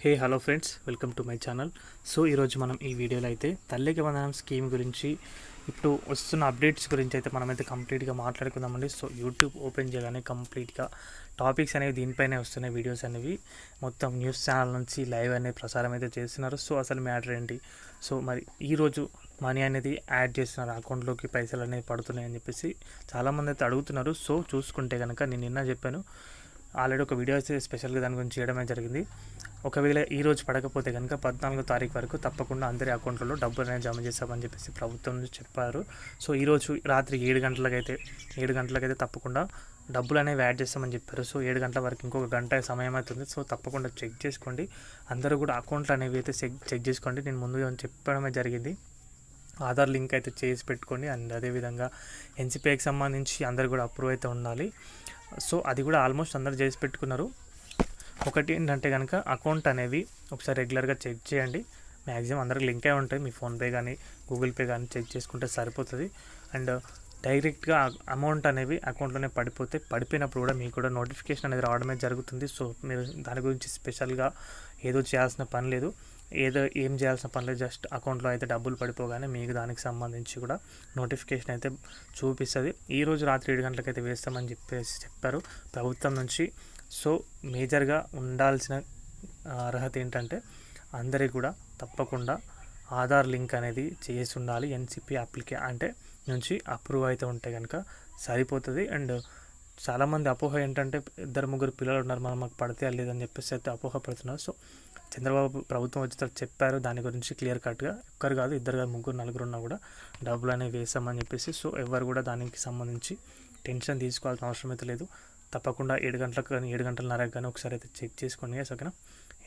Hey hello friends welcome to my channel so ఈరోజు మనం ఈ వీడియోలో అయితే తల్లికి వందనం స్కీమ్ గురించి ఇప్పుడు వస్తున్న అప్డేట్స్ గురించి అయితే మనమైతే కంప్లీట్గా మాట్లాడుకుందామండి. సో యూట్యూబ్ ఓపెన్ చేయగానే కంప్లీట్గా టాపిక్స్ అనేవి దీనిపైనే వస్తున్నాయి వీడియోస్ అనేవి. మొత్తం న్యూస్ ఛానల్ నుంచి లైవ్ అనేది ప్రసారం అయితే చేస్తున్నారు. సో అసలు మ్యాటర్ ఏంటి? సో మరి ఈరోజు మనీ అనేది యాడ్ చేస్తున్నారు అకౌంట్లోకి పైసలు అనేవి పడుతున్నాయి అని చెప్పేసి చాలామంది అయితే అడుగుతున్నారు. సో చూసుకుంటే కనుక నేను నిన్న చెప్పాను. ఆల్రెడీ ఒక వీడియో అయితే స్పెషల్గా దాని గురించి చేయడమే జరిగింది. ఒకవేళ ఈ రోజు పడకపోతే కనుక పద్నాలుగో తారీఖు వరకు తప్పకుండా అందరి అకౌంట్లలో డబ్బులు అనేది జమ చేస్తామని చెప్పేసి ప్రభుత్వం చెప్పారు. సో ఈరోజు రాత్రి ఏడు గంటలకైతే ఏడు గంటలకైతే తప్పకుండా డబ్బులు అనేవి యాడ్ చేస్తామని చెప్పారు. సో ఏడు గంటల వరకు ఇంకొక గంట సమయం అవుతుంది. సో తప్పకుండా చెక్ చేసుకోండి. అందరూ కూడా అకౌంట్లు అనేవి అయితే చెక్ చెక్ చేసుకోండి. నేను ముందుగా చెప్పడమే జరిగింది. ఆధార్ లింక్ అయితే చేసి పెట్టుకోండి. అండ్ అదేవిధంగా ఎన్సిపిఐకి సంబంధించి అందరు కూడా అప్రూవ్ అయితే ఉండాలి. సో అది కూడా ఆల్మోస్ట్ అందరు చేసి పెట్టుకున్నారు. ఒకటి ఏంటంటే కనుక అకౌంట్ అనేవి ఒకసారి రెగ్యులర్గా చెక్ చేయండి. మ్యాక్సిమం అందరికి లింక్ అయి ఉంటాయి. మీ ఫోన్పే కానీ గూగుల్ పే కానీ చెక్ చేసుకుంటే సరిపోతుంది. అండ్ డైరెక్ట్గా అమౌంట్ అనేవి అకౌంట్లోనే పడిపోతే పడిపోయినప్పుడు కూడా మీకు కూడా నోటిఫికేషన్ అనేది రావడమే జరుగుతుంది. సో మీరు దాని గురించి స్పెషల్గా ఏదో చేయాల్సిన పని లేదు. ఏదో ఏం చేయాల్సిన పని లేదు. జస్ట్ అకౌంట్లో అయితే డబ్బులు పడిపోగానే మీకు దానికి సంబంధించి కూడా నోటిఫికేషన్ అయితే చూపిస్తుంది. ఈరోజు రాత్రి ఏడు గంటలకైతే వేస్తామని చెప్పేసి చెప్పారు. ప్రభుత్వం నుంచి సో మేజర్గా ఉండాల్సిన అర్హత ఏంటంటే అందరికి కూడా తప్పకుండా ఆధార్ లింక్ అనేది చేసి ఉండాలి ఎన్సిపి అప్లికే అంటే నుంచి అప్రూవ్ అయితే ఉంటే కనుక సరిపోతుంది. అండ్ చాలామంది అపోహ ఏంటంటే ఇద్దరు ముగ్గురు పిల్లలు ఉన్నారు మనం మాకు పడితే లేదని చెప్పేసి అయితే అపోహ పడుతున్నారు. సో చంద్రబాబు ప్రభుత్వం వచ్చి చెప్పారు దాని గురించి క్లియర్ కట్గా ఒక్కరు కాదు ఇద్దరు కాదు ముగ్గురు నలుగురు ఉన్నా కూడా డబ్బులు అనేవి వేసామని చెప్పేసి. సో ఎవరు కూడా దానికి సంబంధించి టెన్షన్ తీసుకోవాల్సిన అవసరం అయితే లేదు. తప్పకుండా ఏడు గంటలకు కానీ ఏడు గంటలన్నరకు కానీ ఒకసారి అయితే చెక్ చేసుకోండి guys, ఓకేనా?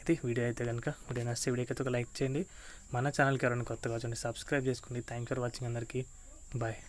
ఇది వీడియో అయితే కనుక వీడియో నచ్చితే వీడియోకి అయితే ఒక లైక్ చేయండి. మన ఛానల్కి ఎవరైనా కొత్తగా వచ్చండి సబ్స్క్రైబ్ చేసుకోండి. థ్యాంక్ ఫర్ వాచింగ్ అందరికీ. బాయ్